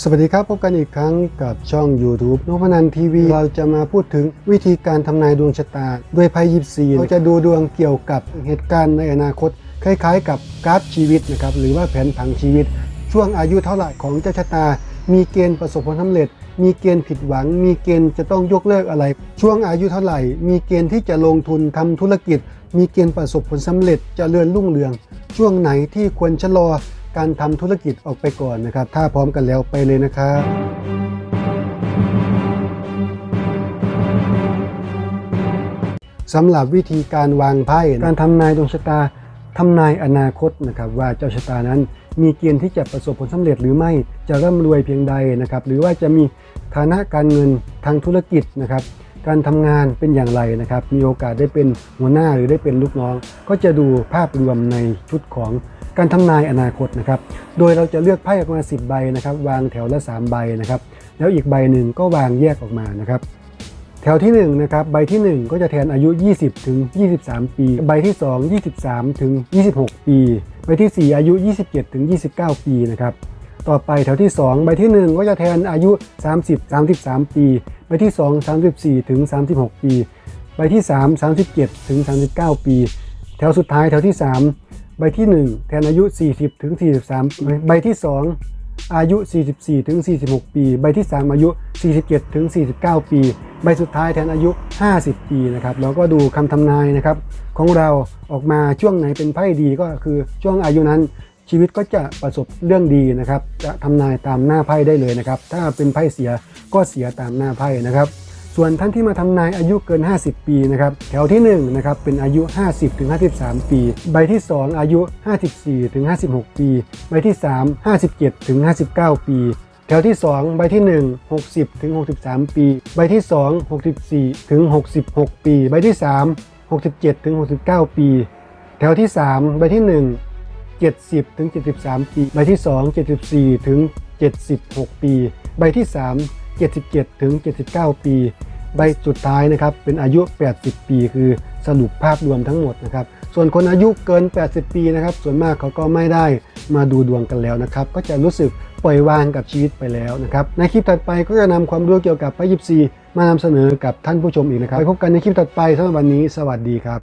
สวัสดีครับ พบกันอีกครั้งกับช่อง YouTube นพนันทีวี เราจะมาพูดถึงวิธีการทำนายดวงชะตา ด้วยไพ่ยิปซีเราจะดูดวงเกี่ยวกับเหตุการณ์ในอนาคต คล้ายๆ กับกราฟชีวิตนะครับหรือว่าแผนผังชีวิต ช่วงอายุเท่าไหร่ของเจ้าชะตา มีเกณฑ์ประสบผลสำเร็จ มีเกณฑ์ผิดหวัง มีเกณฑ์จะต้องยกเลิกอะไร ช่วงอายุเท่าไหร่ มีเกณฑ์ที่จะลงทุนทำธุรกิจ มีเกณฑ์ประสบผลสำเร็จเจริญรุ่งเรือง ช่วงไหนที่ควรชะลอ การทำธุรกิจออกไปก่อนนะครับ ถ้าพร้อมกันแล้วไปเลยนะครับสำหรับวิธีการวางไพ่การทำนายดวงชะตาทำนายอนาคตนะครับว่าเจ้าชะตานั้น มีเกณฑ์ที่จะประสบผลสำเร็จหรือไม่จะร่ำรวยเพียงใดนะครับหรือว่าจะมีฐานะการเงินทางธุรกิจนะครับการทำงานเป็นอย่างไรนะครับมีโอกาสได้เป็นหัวหน้าหรือได้เป็นลูกน้อง ก็จะดูภาพรวมในชุดของ การทำนายอนาคตนะครับ โดยเราจะเลือกไพ่ออกมา 10 ใบนะครับ วางแถวละ 3 ใบนะครับ แล้วอีกใบหนึ่งก็วางแยกออกมานะครับ แถวที่1นะครับ ใบที่ 1 ก็จะแทนอายุ 20 ถึง 23 ปี ใบที่ 2 23 ถึง 26 ปี ใบที่ 4 อายุ 27 ถึง 29 ปีนะครับ ต่อไปแถวที่ 2 ใบที่ 1 ก็จะแทนอายุ 30 33 ปี ใบที่ 2 34 ถึง 36 ปี ใบที่ 3 37 ถึง 39 ปี แถวสุดท้ายแถวที่ 3 บที่ 1 แทนอายุ 40ถึง43 ใบที่ 2 อายุ 44ถึง46 ปี ใบที่ 3 อายุ 47ถึง49 ปี ใบสุดท้ายแทนอายุ 50 ปีนะครับแล้วก็ดูคำทำนายนะครับ ของเราออกมาช่วงไหนเป็นไพ่ดีก็คือช่วงอายุนั้นชีวิตก็จะประสบเรื่องดีนะครับ จะทำนายตามหน้าไพ่ได้เลยนะครับ ถ้าเป็นไพ่เสียก็เสียตามหน้าไพ่นะครับ ส่วนท่านที่มาทำนายอายุเกิน 50 ปีนะครับแถวที่1นะครับเป็นอายุ 50ถึง53 ปี ใบที่ 2 อายุ 54ถึง56 ปี ใบที่ 3 57ถึง59 ปีแถวที่ 2 ใบที่ 1 60ถึง63 ปี ใบที่ 2 64ถึง66 ปี ใบที่ 3 67ถึง69 ปี แถวที่ 3 ใบที่ 1 70ถึง73 ปี ใบที่ 2 74ถึง76 ปี ใบที่ 3 77ถึง79 ปี ใบสุดท้ายนะครับเป็นอายุ 80 ปีคือสรุปภาพรวมทั้งหมดนะครับ ส่วนคนอายุเกิน 80 ปีนะครับ ส่วนมากเขาก็ไม่ได้มาดูดวงกันแล้วนะครับ ก็จะรู้สึกปล่อยวางกับชีวิตไปแล้วนะครับ ในคลิปถัดไปก็จะนำความรู้เกี่ยวกับไพ่ยิปซีมานำเสนอกับท่านผู้ชมอีกนะครับ ไปพบกันในคลิปถัดไปสำหรับวันนี้ สวัสดีครับ